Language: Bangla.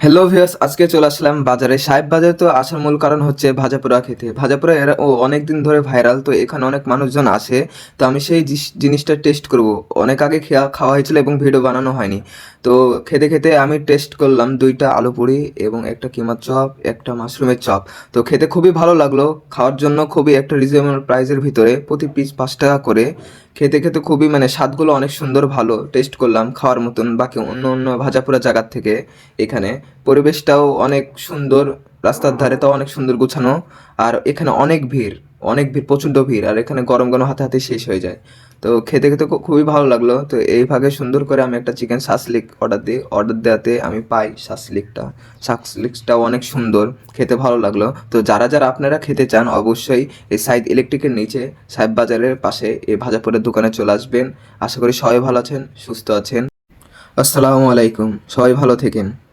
হ্যালো ভিউয়ার্স আজকে চলে আসলাম বাজারে। সাহেব বাজারে তো আসার মূল কারণ হচ্ছে ভাজাপোড়া খেতে। ভাজাপোড়া এরা ও অনেক দিন ধরে ভাইরাল তো এখানে অনেক মানুষজন আসে। তো আমি সেই জিনিসটা টেস্ট করব। অনেক আগে খেয়া, খাওয়া হয়েছিল এবং ভিডিও বানানো হয়নি। তো খেতে খেতে আমি টেস্ট করলাম দুইটা আলু পুরি এবং একটা কিমার চপ, একটা মাশরুমের চপ। তো খেতে খুবই ভালো লাগল। খাওয়ার জন্য খুবই একটা রিজনেবল প্রাইসের ভিতরে, প্রতি পিস পাঁচ টাকা করে। খেতে খেতে খুবই মানে স্বাদগুলো অনেক সুন্দর ভালো। টেস্ট করলাম খাওয়ার মতন বাকি অন্য অন্য ভাজাপোড়া জায়গার থেকে এখানে। পরিবেশটাও অনেক সুন্দর, রাস্তার ধারে তো অনেক সুন্দর গোছানো, আর এখানে অনেক ভিড় অনেক ভিড়, প্রচণ্ড ভিড়, আর এখানে গরম গরম হাতে হাতে শেষ হয়ে যায়। তো খেতে খেতে খুবই ভালো লাগল। তো এই ভাগে সুন্দর করে আমি একটা চিকেন শাসলিক অর্ডার দিই। অর্ডার দেওয়াতে আমি পাই শাসলিকটা শাসলিকটাও অনেক সুন্দর, খেতে ভালো লাগল। তো যারা যারা আপনারা খেতে চান, অবশ্যই এই সাইদ ইলেকট্রিকের নিচে, সাহেব বাজারের পাশে এই ভাজাপুরের দোকানে চলে আসবেন। আশা করি সবাই ভালো আছেন, সুস্থ আছেন। আসসালামু আলাইকুম। সবাই ভালো থেকেন।